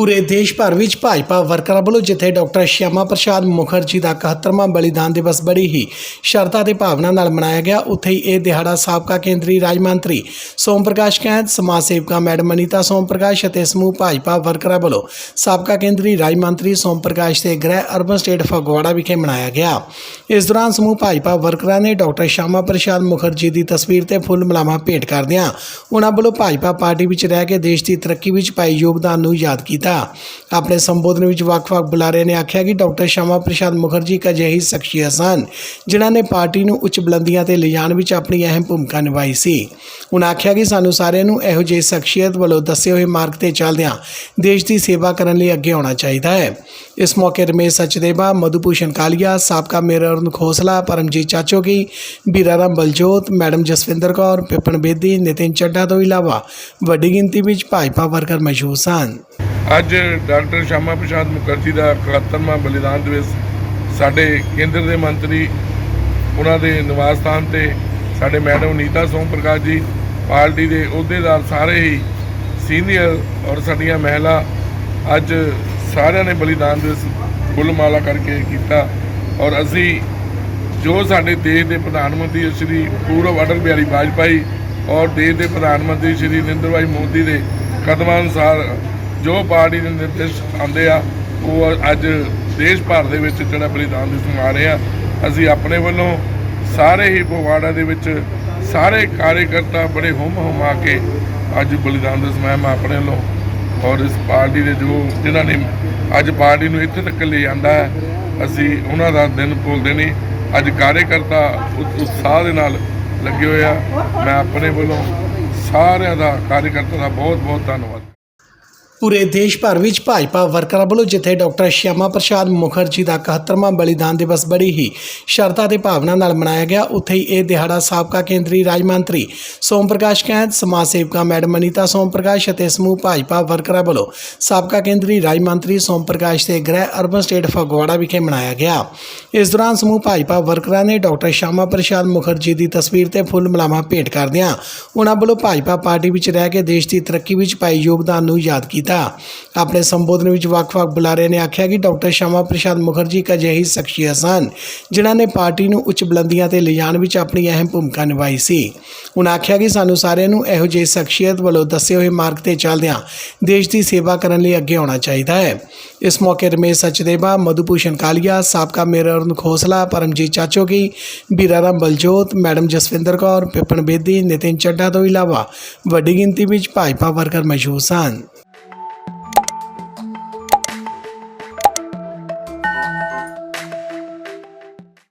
ਪੂਰੇ ਦੇਸ਼ ਭਰ ਵਿੱਚ ਭਾਜਪਾ ਵਰਕਰਾਂ ਵੱਲੋਂ ਜਿੱਥੇ ਡਾਕਟਰ ਸ਼ਿਆਮਾ ਪ੍ਰਸਾਦ ਮੁਖਰਜੀ ਦਾ 71ਵਾਂ ਬਲੀਦਾਨ ਦਿਵਸ ਬੜੀ ਹੀ ਸ਼ਰਧਾ ਤੇ ਭਾਵਨਾ ਨਾਲ ਮਨਾਇਆ ਗਿਆ, ਉੱਥੇ ਹੀ ਇਹ ਦਿਹਾੜਾ ਸਾਬਕਾ ਕੇਂਦਰੀ ਰਾਜ ਮੰਤਰੀ ਸੋਮ ਪ੍ਰਕਾਸ਼ ਕੈਂਥ ਸਮਾਜ ਸੇਵਕਾ ਮੈਡਮ ਅਨੀਤਾ ਸੋਮ ਪ੍ਰਕਾਸ਼ ਅਤੇ ਸਮੂਹ ਭਾਜਪਾ ਵਰਕਰਾਂ ਵੱਲੋਂ ਸਾਬਕਾ ਕੇਂਦਰੀ ਰਾਜ ਮੰਤਰੀ ਸੋਮ ਪ੍ਰਕਾਸ਼ ਦੇ ਗ੍ਰਹਿ ਅਰਬਨ ਸਟੇਟ ਫਗਵਾੜਾ ਵਿਖੇ ਮਨਾਇਆ ਗਿਆ। ਇਸ ਦੌਰਾਨ ਸਮੂਹ ਭਾਜਪਾ ਵਰਕਰਾਂ ਨੇ ਡਾਕਟਰ ਸ਼ਿਆਮਾ ਪ੍ਰਸਾਦ ਮੁਖਰਜੀ ਦੀ ਤਸਵੀਰ ਤੇ ਫੁੱਲ ਮਲਾਮਾ ਭੇਟ ਕਰਦਿਆਂ ਉਹਨਾਂ ਵੱਲੋਂ ਭਾਜਪਾ ਪਾਰਟੀ ਵਿੱਚ ਰਹਿ ਕੇ ਦੇਸ਼ ਦੀ ਤਰੱਕੀ ਵਿੱਚ ਪਾਏ ਯੋਗਦਾਨ ਨੂੰ ਯਾਦ ਕੀਤਾ। ਆਪਣੇ ਸੰਬੋਧਨ ਵਿੱਚ ਵੱਖ-ਵੱਖ ਬੁਲਾਰੇ ਨੇ ਆਖਿਆ ਕਿ ਡਾਕਟਰ ਸ਼ਿਆਮਾ ਪ੍ਰਸਾਦ ਮੁਖਰਜੀ ਇੱਕ ਅਜਿਹੀ ਸ਼ਖਸੀਅਤ ਸਨ, ਜਿਨ੍ਹਾਂ ਨੇ ਪਾਰਟੀ ਨੂੰ ਉੱਚ ਬੁਲੰਦੀਆਂ ਤੇ ਲਿਜਾਣ ਵਿੱਚ ਆਪਣੀ ਅਹਿਮ ਭੂਮਿਕਾ ਨਿਭਾਈ ਸੀ। ਉਹਨਾਂ ਆਖਿਆ ਕਿ ਸਾਨੂੰ ਸਾਰਿਆਂ ਨੂੰ ਇਹੋ ਜਿਹੀ ਸ਼ਖਸੀਅਤ ਵੱਲੋਂ ਦੱਸੇ ਹੋਏ ਮਾਰਗ ਤੇ ਚੱਲਦਿਆਂ ਦੇਸ਼ ਦੀ ਸੇਵਾ ਕਰਨ ਲਈ ਅੱਗੇ ਆਉਣਾ ਚਾਹੀਦਾ ਹੈ। ਇਸ ਮੌਕੇ ਰਮੇਸ਼ ਸਚਦੇਵਾ ਮਧੂਭੂਸ਼ਣ ਕਾਲੀਆ, ਸਾਬਕਾ ਮੇਅਰ ਅਰੁਣ ਖੋਸਲਾ, ਪਰਮਜੀਤ ਚਾਚੋਗੀ ਬੀਰਾਰਾਮ ਬਲਜੋਤ ਮੈਡਮ ਜਸਵਿੰਦਰ ਕੌਰ ਪਿਪਨ ਬੇਦੀ, ਨਿਤਿਨ ਚੱਡਾ ਤੋਂ ਇਲਾਵਾ ਵੱਡੀ ਗਿਣਤੀ ਵਿੱਚ ਭਾਜਪਾ ਵਰਕਰ ਮੌਜੂਦ ਸਨ। ਅੱਜ ਡਾਕਟਰ ਸ਼ਾਮਾ ਪ੍ਰਸਾਦ ਮੁਖਰਜੀ ਦਾ 71ਵਾਂ ਬਲੀਦਾਨ ਦਿਵਸ ਸਾਡੇ ਕੇਂਦਰ ਦੇ ਮੰਤਰੀ, ਉਹਨਾਂ ਦੇ ਨਿਵਾਸ ਸਥਾਨ ਤੇ ਸਾਡੇ ਮੈਡਮ ਨੀਤਾ ਸੋਮ ਪ੍ਰਕਾਸ਼ ਜੀ, ਪਾਰਟੀ ਦੇ ਅਹੁਦੇਦਾਰ ਸਾਰੇ ਹੀ, ਸੀਨੀਅਰ ਔਰ ਸਾਡੀਆਂ ਮਹਿਲਾ ਅੱਜ ਸਾਰਿਆਂ ਨੇ ਬਲੀਦਾਨ ਦਿਵਸ ਫੁੱਲ ਮਾਲਾ ਕਰਕੇ ਕੀਤਾ। ਔਰ ਅਸੀਂ ਜੋ ਸਾਡੇ ਦੇਸ਼ ਦੇ ਪ੍ਰਧਾਨ ਮੰਤਰੀ ਸ਼੍ਰੀ ਪੂਰਵ ਅਟਲ ਬਿਹਾਰੀ ਵਾਜਪਾਈ ਔਰ ਦੇਸ਼ ਦੇ ਪ੍ਰਧਾਨ ਮੰਤਰੀ ਸ਼੍ਰੀ ਨਰਿੰਦਰ ਭਾਈ ਮੋਦੀ ਦੇ ਕਦਮਾਂ ਅਨੁਸਾਰ ਜੋ ਪਾਰਟੀ ਦੇ ਨਿਰਦੇਸ਼ ਆਉਂਦੇ ਆ, ਉਹ ਅੱਜ ਦੇਸ਼ ਭਰ ਦੇ ਵਿੱਚ ਜਿਹੜਾ ਬਲੀਦਾਨ ਦਿਵਸ ਮਨਾ ਰਹੇ ਆ, ਅਸੀਂ ਆਪਣੇ ਵੱਲੋਂ ਸਾਰੇ ਹੀ ਪਵਾੜਾ ਦੇ ਵਿੱਚ ਸਾਰੇ ਕਾਰਜਕਰਤਾ ਬੜੇ ਹੁਮ ਹੁਮਾ ਕੇ ਅੱਜ ਬਲੀਦਾਨ ਦਿਵਸ ਮੈਂ ਆਪਣੇ ਵੱਲੋਂ। ਔਰ ਇਸ ਪਾਰਟੀ ਦੇ ਜੋ ਜਿਨ੍ਹਾਂ ਨੇ ਅੱਜ ਪਾਰਟੀ ਨੂੰ ਇੱਥੇ ਤੱਕ ਲੈ ਜਾਂਦਾ ਹੈ, ਅਸੀਂ ਉਹਨਾਂ ਦਾ ਦਿਨ ਭੁੱਲਦੇ ਨਹੀਂ। ਅੱਜ ਕਾਰਜਕਰਤਾ ਉਤਸ਼ਾਹ ਦੇ ਨਾਲ ਲੱਗੇ ਹੋਏ ਆ। ਮੈਂ ਆਪਣੇ ਵੱਲੋਂ ਸਾਰਿਆਂ ਦਾ ਕਾਰਜਕਰਤਾ ਦਾ ਬਹੁਤ ਬਹੁਤ ਧੰਨਵਾਦ। ਪੂਰੇ ਦੇਸ਼ ਭਰ ਵਿੱਚ ਭਾਜਪਾ ਵਰਕਰਾਂ ਵੱਲੋਂ ਜਿੱਥੇ ਡਾਕਟਰ ਸ਼ਿਆਮਾ ਪ੍ਰਸਾਦ ਮੁਖਰਜੀ ਦਾ 71ਵਾਂ ਬਲੀਦਾਨ ਦਿਵਸ ਬੜੀ ਹੀ ਸ਼ਰਧਾ ਤੇ ਭਾਵਨਾ ਨਾਲ ਮਨਾਇਆ ਗਿਆ, ਉੱਥੇ ਹੀ ਇਹ ਦਿਹਾੜਾ ਸਾਬਕਾ ਕੇਂਦਰੀ ਰਾਜ ਮੰਤਰੀ ਸੋਮ ਪ੍ਰਕਾਸ਼ ਕੈਂਦ, ਸਮਾਜ ਸੇਵਕਾ ਮੈਡਮ ਅਨੀਤਾ ਸੋਮ ਪ੍ਰਕਾਸ਼ ਅਤੇ ਸਮੂਹ ਭਾਜਪਾ ਵਰਕਰਾਂ ਵੱਲੋਂ ਸਾਬਕਾ ਕੇਂਦਰੀ ਰਾਜ ਮੰਤਰੀ ਸੋਮ ਪ੍ਰਕਾਸ਼ ਦੇ ਗ੍ਰਹਿ ਅਰਬਨ ਸਟੇਟ ਫਗਵਾੜਾ ਵਿਖੇ ਮਨਾਇਆ ਗਿਆ। ਇਸ ਦੌਰਾਨ ਸਮੂਹ ਭਾਜਪਾ ਵਰਕਰਾਂ ਨੇ ਡਾਕਟਰ ਸ਼ਿਆਮਾ ਪ੍ਰਸਾਦ ਮੁਖਰਜੀ ਦੀ ਤਸਵੀਰ ਤੇ ਫੁੱਲ ਮਲਾਮਾ ਭੇਟ ਕਰਦਿਆਂ ਉਹਨਾਂ ਵੱਲੋਂ ਭਾਜਪਾ ਪਾਰਟੀ ਵਿੱਚ ਰਹਿ ਕੇ ਦੇਸ਼ ਦੀ ਤਰੱਕੀ ਵਿੱਚ ਪਾਏ ਯੋਗਦਾਨ ਨੂੰ ਯਾਦ ਕੀਤਾ। ਆਪਣੇ ਸੰਬੋਧਨ ਵਿੱਚ ਵੱਖ-ਵੱਖ ਬੁਲਾਰੇ ਨੇ ਆਖਿਆ ਕਿ ਡਾਕਟਰ ਸ਼ਿਆਮਾ ਪ੍ਰਸਾਦ ਮੁਖਰਜੀ ਇੱਕ ਅਜਿਹੀ ਸ਼ਖਸੀਅਤ ਸਨ, ਜਿਨ੍ਹਾਂ ਨੇ ਪਾਰਟੀ ਨੂੰ ਉੱਚ ਬੁਲੰਦੀਆਂ ਤੇ ਲਿਜਾਣ ਵਿੱਚ ਆਪਣੀ ਅਹਿਮ ਭੂਮਿਕਾ ਨਿਭਾਈ ਸੀ। ਉਹਨਾਂ ਆਖਿਆ ਕਿ ਸਾਨੂੰ ਸਾਰਿਆਂ ਨੂੰ ਇਹੋ ਜਿਹੇ ਸ਼ਖਸੀਅਤ ਵੱਲੋਂ ਦੱਸੇ ਹੋਏ ਮਾਰਗ ਤੇ ਚੱਲਦਿਆਂ ਦੇਸ਼ ਦੀ ਸੇਵਾ ਕਰਨ ਲਈ ਅੱਗੇ ਆਉਣਾ ਚਾਹੀਦਾ ਹੈ। ਇਸ ਮੌਕੇ ਰਮੇਸ਼ ਸਚਦੇਵਾ, ਮਧੂਭੂਸ਼ਣ ਕਾਲੀਆ, ਸਾਬਕਾ ਮੇਅਰ ਅਰੁਣ ਖੋਸਲਾ, ਪਰਮਜੀਤ ਚਾਚੋਗੀ ਬੀਰਾਰਾਮ ਬਲਜੋਤ ਮੈਡਮ ਜਸਵਿੰਦਰ ਕੌਰ ਪਿਪਨ ਬੇਦੀ, ਨਿਤਿਨ ਚੱਡਾ ਤੋਂ ਇਲਾਵਾ ਵੱਡੀ ਗਿਣਤੀ ਵਿੱਚ ਭਾਜਪਾ ਵਰਕਰ ਮੌਜੂਦ ਸਨ।